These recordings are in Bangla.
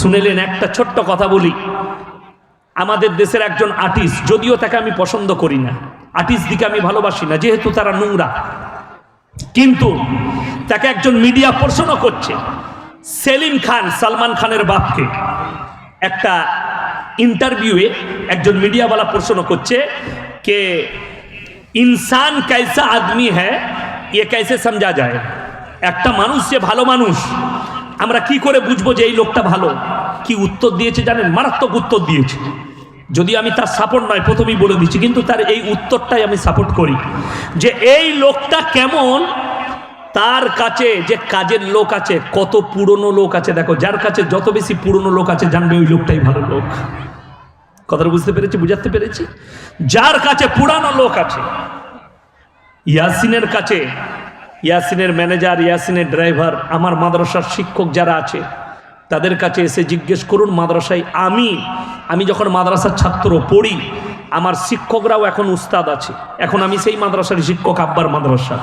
শুনেলেন, একটা ছোট্ট কথা বলি। আমাদের দেশের একজন আর্টিস্ট, যদিও তাকে আমি পছন্দ করি না, আর্টিস্ট দিকে আমি ভালোবাসি না, যেহেতু তারা নোংরা। কিন্তু তাকে একজন মিডিয়া প্রশ্ন করছে, সেলিম খান, সালমান খানের বাপকে। একটা ইন্টারভিউয়ে একজন মিডিয়াওয়ালা প্রশ্ন করছে কে, ইনসান কাইসা আদমি হ্যাঁ এ ইয়ে কাইসে সমঝা যায়। একটা মানুষ যে ভালো মানুষ আমরা কি করে বুঝব যে এই লোকটা ভালো? কি উত্তর দিয়েছে জানেন? মারাত্মক উত্তর দিয়েছে। যদি আমি তার সাপোর্ট নয়, প্রথমেই বলে দিচ্ছি, কিন্তু তার এই উত্তরটাই আমি সাপোর্ট করি। যে এই লোকটা কেমন? তার কাছে যে কাজের লোক আছে, কত পুরনো লোক আছে, দেখো, যার কাছে যত বেশি পুরনো লোক আছে, জানবে ওই লোকটাই ভালো লোক। কথাটা বুঝতে পেরেছি? বুঝাতে পেরেছি? যার কাছে পুরানো লোক আছে, ইয়াসিনের কাছে ইয়াসিনের ম্যানেজার, ইয়াসিনের ড্রাইভার, আমার মাদ্রাসার শিক্ষক যারা আছে, তাদের কাছে এসে জিজ্ঞেস করুন মাদ্রাসায়, আমি আমি যখন মাদ্রাসার ছাত্র পড়ি, আমার শিক্ষকরাও এখন উস্তাদ আছে। এখন আমি সেই মাদ্রাসার শিক্ষক আব্বার মাদ্রাসা।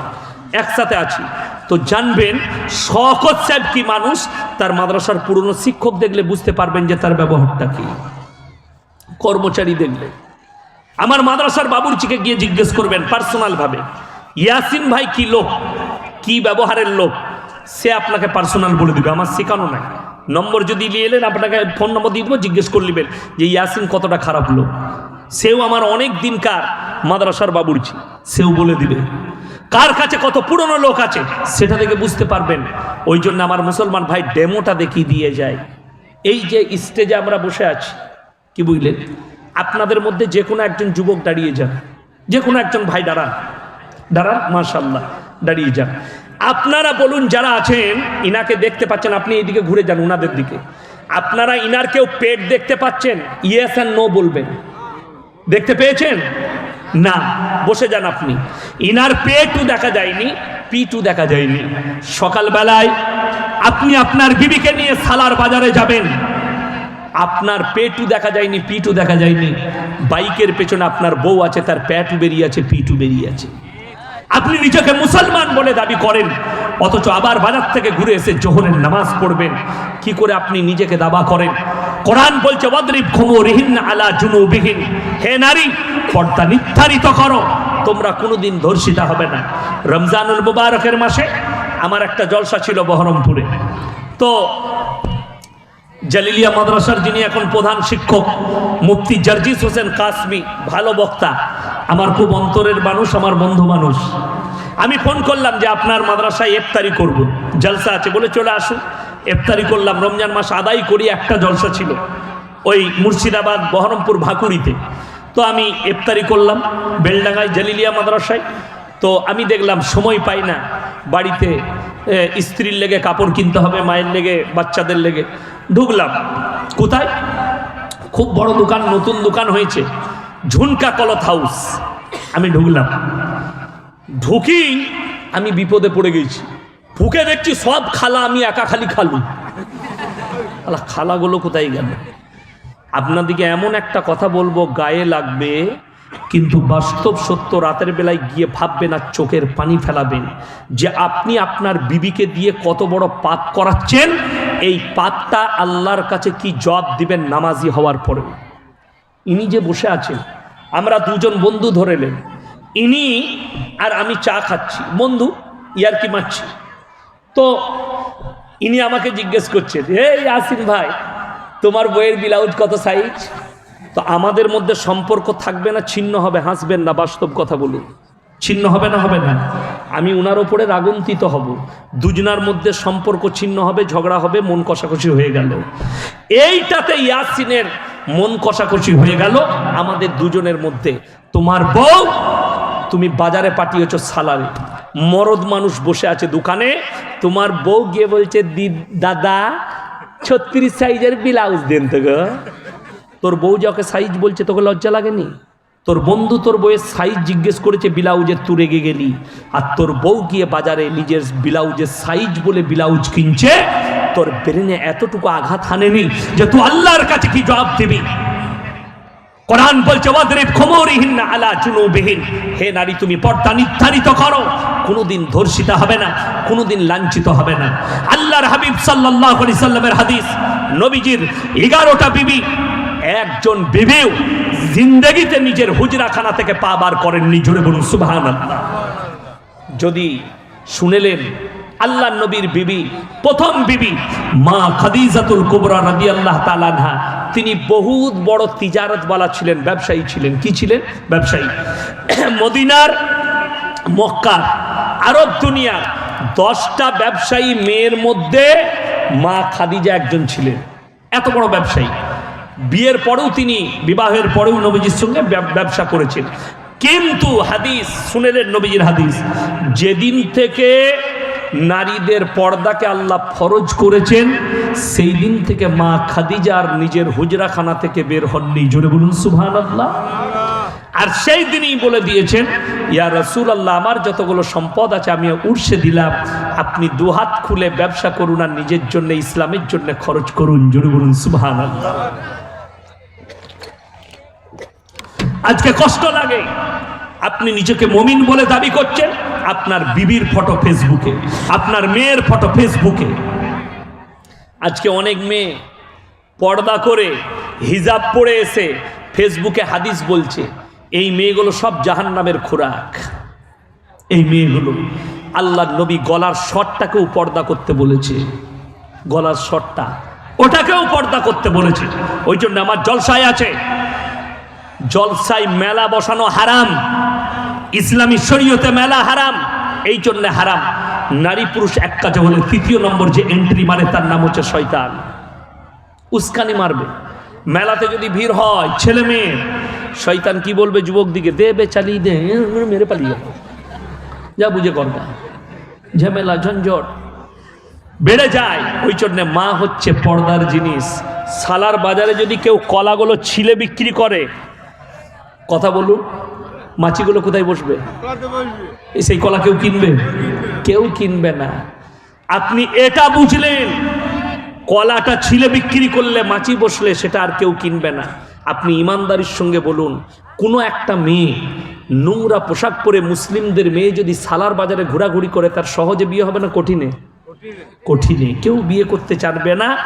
একসাথে আছি। তো জানবেন শকত সাহেব কি মানুষ, তার মাদ্রাসার পুরনো শিক্ষক দেখলে বুঝতে পারবেন যে তার ব্যবহারটা কি। কর্মচারী দেখলে। আমার মাদ্রাসার বাবুরচিকে গিয়ে জিজ্ঞেস করবেন পার্সোনাল ভাবে। ইয়াসিন ভাই কি লোক? কি ব্যবহারের লোক? সে আপনাকে পার্সোনাল বলে দিবে, আমার শেখানো নাই। নম্বর যদি নিয়ে এলেন, আপনাকে ফোন নম্বর দিয়ে দেবো, জিজ্ঞেস করে নেবেন যে ইয়াসিন কতটা খারাপ লোক। সেও আমার অনেক দিনকার মাদ্রাসার বাবুরচি। সেও বলে দিবে, কার কাছে কত পুরনো লোক আছে? সেটা থেকে বুঝতে পারবেন। ওই জন্য আমার মুসলমান ভাই ডেমোটা দেখিয়ে দিয়ে যায়। এই যে স্টেজে আমরা বসে আছি, কি বুঝলেন? আপনাদের মধ্যে যে কোনো একজন যুবক দাঁড়িয়ে যান, যে কোনো একজন ভাই দাঁড়ান। দাঁড়ান মাশাল্লাহ দাঁড়িয়ে যান। আপনারা বলুন যারা আছেন, ইনাকে দেখতে পাচ্ছেন, আপনি এইদিকে ঘুরে যান উনাদের দিকে। আপনারা ইনার কেউ পেট দেখতে পাচ্ছেন? ইয়েস অ্যান্ড নো বলবেন। দেখতে পেয়েছেন? না, বসে যান আপনি। ইনার পেটও দেখা যায়নি পিটু দেখা যায়নি। সকালবেলায় আপনি আপনার বিবিকে নিয়ে সালার বাজারে যাবেন। আপনার পেটু দেখা যায়নি পিটু দেখা যায়নি। বাইকের পেছনে আপনার বউ আছে, তার প্যাটু বেরিয়ে আছে পিটু বেরিয়ে আছে। আপনি নিজেকে মুসলমান বলে দাবি করেন। অথচ আবার বাজার থেকে ঘুরে এসে জোহরের নামাজ পড়বেন। কি করে আপনি নিজেকে দাবা করেন? কোরআন বলছে, ওয়াদরিব খুমুরিহিন আলা জুনুবিহিন। হে নারী, পর্দা নির্ধারিত করো। তোমরা কোনোদিন ধর্ষিতা হবে না। রমজানুল মুবারকের মাসে আমার একটা জলসা ছিল বহরমপুরে। তো জালিলিয়া মাদ্রাসার যিনি এখন প্রধান শিক্ষক, মুফতি জার্জিস হোসেন কাসমি, ভালো বক্তা। আমার খুব অন্তরের মানুষ, আমার বন্ধু মানুষ। আমি ফোন করলাম যে আপনার মাদ্রাসায় এফতারি করব। জলসা আছে বলে চলে আসুন। ইফতারি করলাম, রমজান মাস আদায় করি, একটা জলসা ছিল ওই মুর্শিদাবাদ বহরমপুর ভাকুড়িতে তো আমি ইফতারি করলাম, বেলডাঙ্গায় জালিলিয়া মাদ্রাসায়। তো আমি দেখলাম সময় পাই না, বাড়িতে স্ত্রীর লেগে কাপড় কিনতে হবে, মায়ের লেগে, বাচ্চাদের লেগে। ঢুকলাম। কোথায়? খুব বড় দোকান, নতুন দোকান হয়েছে। ঝুনকা কলত হাউস। আমি ঢুকলাম। ঢুকি আমি বিপদে পড়ে গেছি। ঢুকে দেখছি সব খালা আমি একা খালি খালু। আলা খালাগুলো কোথায় গেল? আপনাদিকে এমন একটা কথা বলব, গায়ে লাগবে কিন্তু বাস্তব সত্য রাতের বেলায় গিয়ে ভাববেন আর চোখের পানি ফেলাবেন। যে আপনি আপনার বিবিকে দিয়ে কত বড় পাপ করাচ্ছেন, এই পাপটা আল্লাহর কাছে কি জবাব দিবেন নামাজি হওয়ার পরেও? ইনি যে বসে আছেন, আমরা দুজন বন্ধু ধরে ধরেলেন ইনি আর আমি চা খাচ্ছি। বন্ধু ইয়ার কি মারছি। তো ইনি আমাকে জিজ্ঞেস করছেন হে ইয়াসিন ভাই, তোমার বইয়ের ব্লাউজ কত সাইজ তো আমাদের মধ্যে সম্পর্ক থাকবে না, ছিন্ন হবে। হাসবেন না, বাস্তব কথা বলুন। ছিন্ন হবে না হবে না। আমি উনার ওপরে রাগন্তিত হব। দুজনার মধ্যে সম্পর্ক ছিন্ন হবে, ঝগড়া হবে, মন কষাকষি হয়ে গেল। এইটাতে ইয়াসিনের মন কষাকষি হয়ে গেল আমাদের দুজনের মধ্যে। তোমার বউ, তুমি বাজারে পাঠিয়েছ সালারে। মরদ মানুষ বসে আছে দোকানে। তোমার বউ গিয়ে বলছে দাদা, ছত্রিশ সাইজের ব্লাউজ দেন তো গো। তোর বউ যাকে সাইজ বলছে তোকে লজ্জা লাগেনি? তোর বন্ধু তোর বইয়ের সাইজ জিজ্ঞেস করেছে, ব্লাউজের তুই রেগে গেলি। আর তোর বউ গিয়ে বাজারে নিজের ব্লাউজের সাইজ বলে ব্লাউজ কিনছে, তোর ব্রেনে এতটুকু আঘাত হানেনি যে তুই আল্লাহর কাছে কি জবাব দিবি? কোরআন বলছে, ওয়াদরিব হে নারী, তুমি পর্দা নির্ধারিত করো। কোনোদিন ধর্ষিতা হবে না, কোনোদিন লাঞ্ছিত হবে না। আল্লাহর হাবিব সাল্লাল্লাহু আলাইহি সাল্লামের হাদিস, নবীজির এগারোটা বিবি একজন বিবিও জিন্দগিতে নিজের হুজরাখানা থেকে পা বার করেননি, জোরে বলুন সুবাহান যদি শুনেলেন, আল্লাহ নবীর বিবি, প্রথম বিবি, মা খাদিজাতুল কুবরা রাদি আল্লাহ তালানহা তিনি বহুত বড় তিজারতওয়ালা ছিলেন, ব্যবসায়ী ছিলেন। কি ছিলেন? ব্যবসায়ী। মদিনার মক্কা, আরব দুনিয়ার দশটা ব্যবসায়ী মেয়ের মধ্যে মা খাদিজা একজন ছিলেন। এত বড় ব্যবসায়ী। বিয়ের পরেও তিনি, বিবাহের পরেও নবীজির সঙ্গে ব্যবসা করেছেন। কিন্তু হাদিস শুনেলেন নবীজির হাদিস, যেদিন থেকে নারীদের পর্দাকে আল্লাহ ফরজ করেছেন, সেই দিন থেকে মা খাদিজার নিজের হুজরাখানা থেকে বের হননি। জোরে বলুন সুবহান আল্লাহ আর সেই দিনই বলে দিয়েছেন, ইয়া রসুল আল্লাহ আমার যতগুলো সম্পদ আছে, আমি উড়সে দিলাম। আপনি দুহাত খুলে ব্যবসা করুন আর নিজের জন্য, ইসলামের জন্য খরচ করুন। জোরে বলুন সুবহান আল্লাহ আজকে কষ্ট লাগে। আপনি নিজেকে মমিন বলে দাবি করছেন, আপনার বিবির ফটো ফেসবুকে, আপনার মেয়ের ফটো ফেসবুকে। আজকে অনেক মেয়ে পর্দা করে হিজাব পরে এসে ফেসবুকে হাদিস বলছে, এই মেয়েগুলো সব জাহান নামের খোরাক। এই মেয়েগুলো আল্লাহ নবী গলার শটটাকেও পর্দা করতে বলেছে। গলার শটটা ওটাকেও পর্দা করতে বলেছে। ওই জন্য আমার জলসায় আছে। জলসায় মেলা বসানো হারাম। ইসলামী শরীয়তে মেলা হারাম। এই জন্য হারাম। নারী পুরুষ এক কাজে হলে তৃতীয় নম্বর যে এন্ট্রি মারে তার নাম হচ্ছে শয়তান। উস্কানি মারবে। মেলাতে যদি ভিড় হয়, ছেলে মেয়ে, শয়তান কি বলবে যুবক দিকে? দে বে চালিয়ে দে, মেরে পালিয়ে যা। বুঝে করবা ঝামেলা, ঝঞ্ঝট। বেড়ে যায়। ওই জন্যে মা হচ্ছে পর্দার জিনিস। সালার বাজারে যদি কেউ কলাগুলো ছিলে বিক্রি করে কথা বলুন, মাছিগুলো কোথায় বসবে? সেই কলা কেউ কিনবে? কেউ কিনবে না। আপনি এটা বুঝলেন। কলাটা ছিলে বিক্রি করলে মাছি বসলে সেটা আর কেউ কিনবে না। আপনি ইমানদারির সঙ্গে বলুন, কোনো একটা মেয়ে নোংরা পোশাক পরে মুসলিমদের মেয়ে যদি সালার বাজারে ঘোরাঘুরি করে, তার সহজে বিয়ে হবে না কঠিনে? কঠিনে। কেউ বিয়ে করতে চানবে না,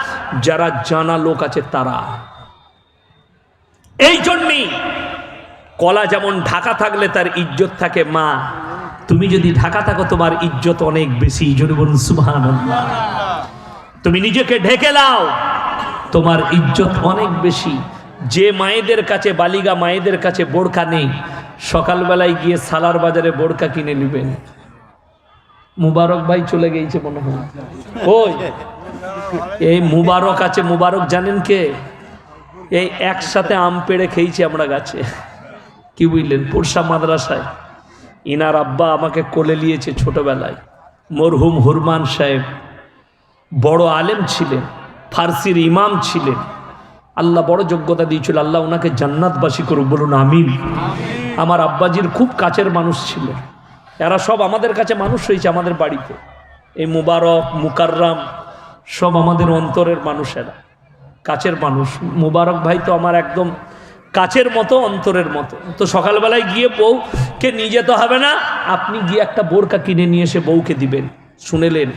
যারা জানা লোক আছে তারা। এই জন্যই কলা যেমন ঢাকা থাকলে তার ইজ্জত থাকে, মা, তুমি যদি ঢাকা থাকো, তোমার ইজ্জত অনেক বেশি, জোরে বলুন তুমি নিজেকে ঢেকে লাও তোমার ইজ্জত অনেক বেশি। যে মায়েদের কাছে বালিগা মায়েদের কাছে বোরকা নেই, সকালবেলায় গিয়ে সালার বাজারে বোরকা কিনে নেবেন। মুবারক ভাই চলে গিয়েছে মনে হয়। ওই এই মুবারক আছে, মুবারক জানেন কে? এই একসাথে আম পেড়ে খেয়েছি আমরা গাছে। কি বুঝলেন? পুরসা মাদ্রাসায়। ইনার আব্বা আমাকে কোলে নিয়েছে ছোটবেলায়। মরহুম হুরমান সাহেব বড় আলেম ছিলেন, ফার্সির ইমাম ছিলেন। আল্লাহ বড় যোগ্যতা দিয়েছিল, আল্লাহ ওনাকে জান্নাতবাসী করুক, বলুন আমিন। আমার আব্বাজির খুব কাছের মানুষ ছিল। এরা সব আমাদের কাছে মানুষ হয়েছে আমাদের বাড়িতে। এই মুবারক, মুকাররাম, সব আমাদের অন্তরের মানুষেরা, কাছের মানুষ। মুবারক ভাই তো আমার একদম কাছের মতো, অন্তরের মতো। তো সকালবেলায় গিয়ে বউকে নিয়ে যেতে হবে না, আপনি গিয়ে একটা বোরকা কিনে নিয়ে এসে বউকে দিবেন। শুনেলেন?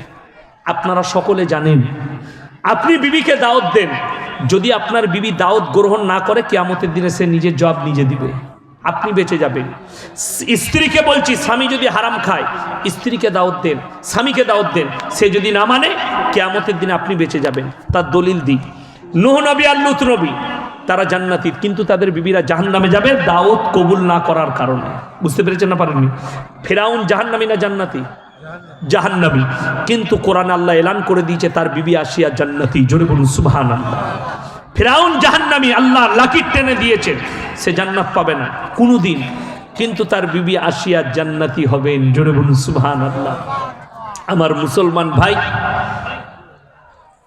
আপনারা সকলে জানেন। আপনি বিবিকে দাওয়াত দেন। যদি আপনার বিবি দাওয়াত গ্রহণ না করে, কেয়ামতের দিনে সে নিজের জব নিজে দিবে। আপনি বেঁচে যাবেন। স্ত্রীকে বলছি, স্বামী যদি হারাম খায়, স্ত্রীকে দাওয়াত দেন, স্বামীকে দাওয়াত দেন। সে যদি না মানে কেয়ামতের দিনে আপনি বেঁচে যাবেন। তার দলিল দিই। নুহ নবী আর লুত নবী তারা জান্নাতির, কিন্তু তাদের বিবিরা জাহান নামে যাবে দাওয়াত কবুল না করার কারণে। বুঝতে পেরেছেন না পারেননি? ফেরাউন জাহান্নামী না জান্নাতি? জাহান্নামী। কিন্তু কোরআন আল্লাহ এলান করে দিয়েছে, তার বিবি আসিয়া জান্নাতি। জোরে বলুন সুবহান আল্লাহ ফেরাউন জাহান্নামী আল্লাহ লাকির টেনে দিয়েছেন সে জান্নাত পাবে না, কোনোদিন। কিন্তু তার বিবি আসিয়া জান্নাতি হবেন, জোরে বলুন সুবহান আল্লাহ আমার মুসলমান ভাই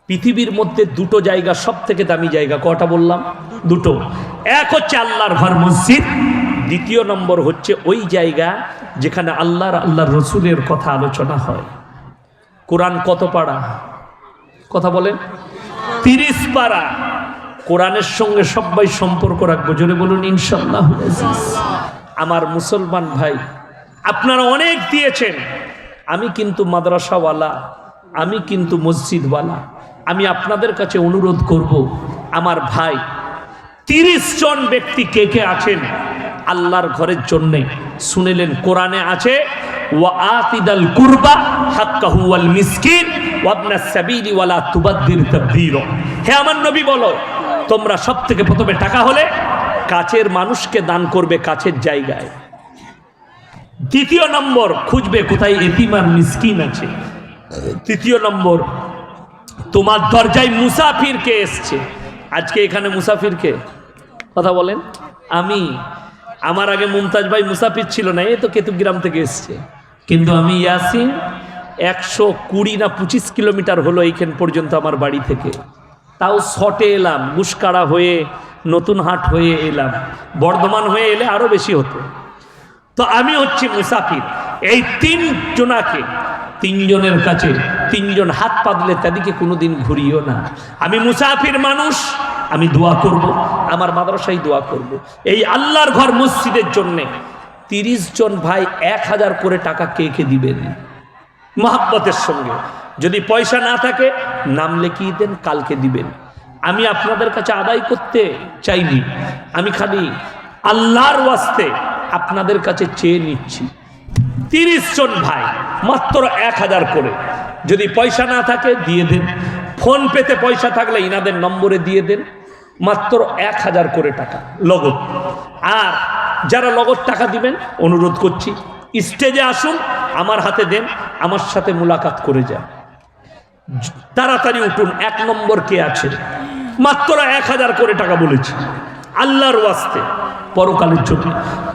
পৃথিবীর মধ্যে দুটো জায়গা সব থেকে দামি জায়গা, কটা বললাম? দুটো। এক হচ্ছে আল্লাহর ঘর মসজিদ, দ্বিতীয় নম্বর হচ্ছে ওই জায়গা যেখানে আল্লাহর আল্লাহর রসুলের কথা আলোচনা হয়। কোরআন কত পাড়া? কথা বলেন। তিরিশ পাড়া। কোরআনের সঙ্গে সবাই সম্পর্ক রাখব, জোরে বলুন ইনশাল্লাহ আমার মুসলমান ভাই, আপনারা অনেক দিয়েছেন। আমি কিন্তু মাদ্রাসাওয়ালা, আমি কিন্তু মসজিদওয়ালা। আমি আপনাদের কাছে অনুরোধ করব, আমার ভাই, তিরিশ জন ব্যক্তি কে কে আছেন? আল্লাহর ঘরের জন্যে শুনেলেন, কোরআনে আছে, ওয়া আতিদাল কুরবা হাক্কাহু ওয়াল মিসকিন ওয়াবনাস সাবিলি ওয়ালা তুবাদ্দির তাবদীরা। আমার নবী বলো, তোমরা সব থেকে প্রথমে টাকা হলে কাছের মানুষকে দান করবে কাছের জায়গায়। দ্বিতীয় নম্বর, খুঁজবে কোথায় এতিম আর মিসকিন আছে। তৃতীয় নম্বর তোমার দরজায় মুসাফির কে এসছে। আজকে এখানে মুসাফির কে কথা বলেন। আমি, আমার আগে মুমতাজ ভাই মুসাফির ছিল না এই তো কেতুগ্রাম থেকে এসছে। কিন্তু আমি ইয়াসিন একশো কুড়ি না পঁচিশ কিলোমিটার হলো এইখান পর্যন্ত আমার বাড়ি থেকে। তাও শটে এলাম গুসকাড়া হয়ে, নতুন হাট হয়ে এলাম। বর্ধমান হয়ে এলে আরও বেশি হতো। তো আমি হচ্ছি মুসাফির। এই তিন জনাকে তিনজনের কাছে, তিনজন হাত পাতলে তাদেরকে কোনোদিন ঘুরিও না। আমি মুসাফির মানুষ, আমি দোয়া করব, আমার মাদ্রাসায় দোয়া করব। এই আল্লাহর ঘর মসজিদের জন্যে তিরিশ জন ভাই এক হাজার করে টাকা কে কে দিবেন? মহাব্বতের সঙ্গে। যদি পয়সা না থাকে, নাম লিখিয়ে দেন, কালকে দিবেন। আমি আপনাদের কাছে আদায় করতে চাইনি। আমি খালি আল্লাহর ওয়াস্তে আপনাদের কাছে চেয়ে নিচ্ছি। তিরিশ জন ভাই, মাত্র এক হাজার করে। যদি পয়সা না থাকে, দিয়ে দেন। ফোন পেতে পয়সা থাকলে ইনাদের নম্বরে দিয়ে দেন। মাত্র এক হাজার করে টাকা লগত আর যারা লগত টাকা দিবেন, অনুরোধ করছি, স্টেজে আসুন, আমার হাতে দেন, আমার সাথে মুলাকাত করে যান। তাড়াতাড়ি উঠুন, এক নম্বর কে আছে মাত্র এক হাজার করে টাকা বলেছি। আল্লাহর ওয়াস্তে, পরকালের জন্য।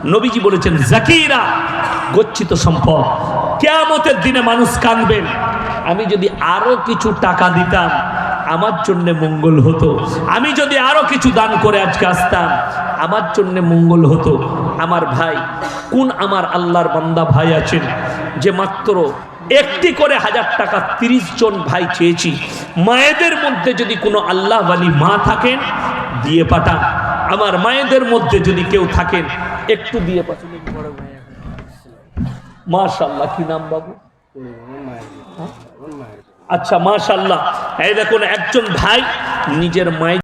নবীজি বলেছেন, জাকিরা, গচ্ছিত সম্পদ। কেয়ামতের দিনে মানুষ কাঁদবেন আমি যদি আরও কিছু টাকা দিতাম, আমার জন্য মঙ্গল হতো। আমি যদি আরও কিছু দান করে আজকে আসতাম, আমার জন্য মঙ্গল হতো। আমার ভাই, কোন আমার আল্লাহর বান্দা ভাই আছেন? যে মাত্র একটি করে হাজার টাকা তিরিশ জন ভাই চেয়েছি। মায়েদের মধ্যে যদি কোনো আল্লাহ বালি মা থাকেন, দিয়ে পাঠান। আমার মায়েদের মধ্যে যদি কেউ থাকেন, একটু দিয়ে পাঠান মাশাল্লাহ কি নাম বাবু? আচ্ছা মাশাল্লাহ এই দেখুন, একজন ভাই নিজের মায়ের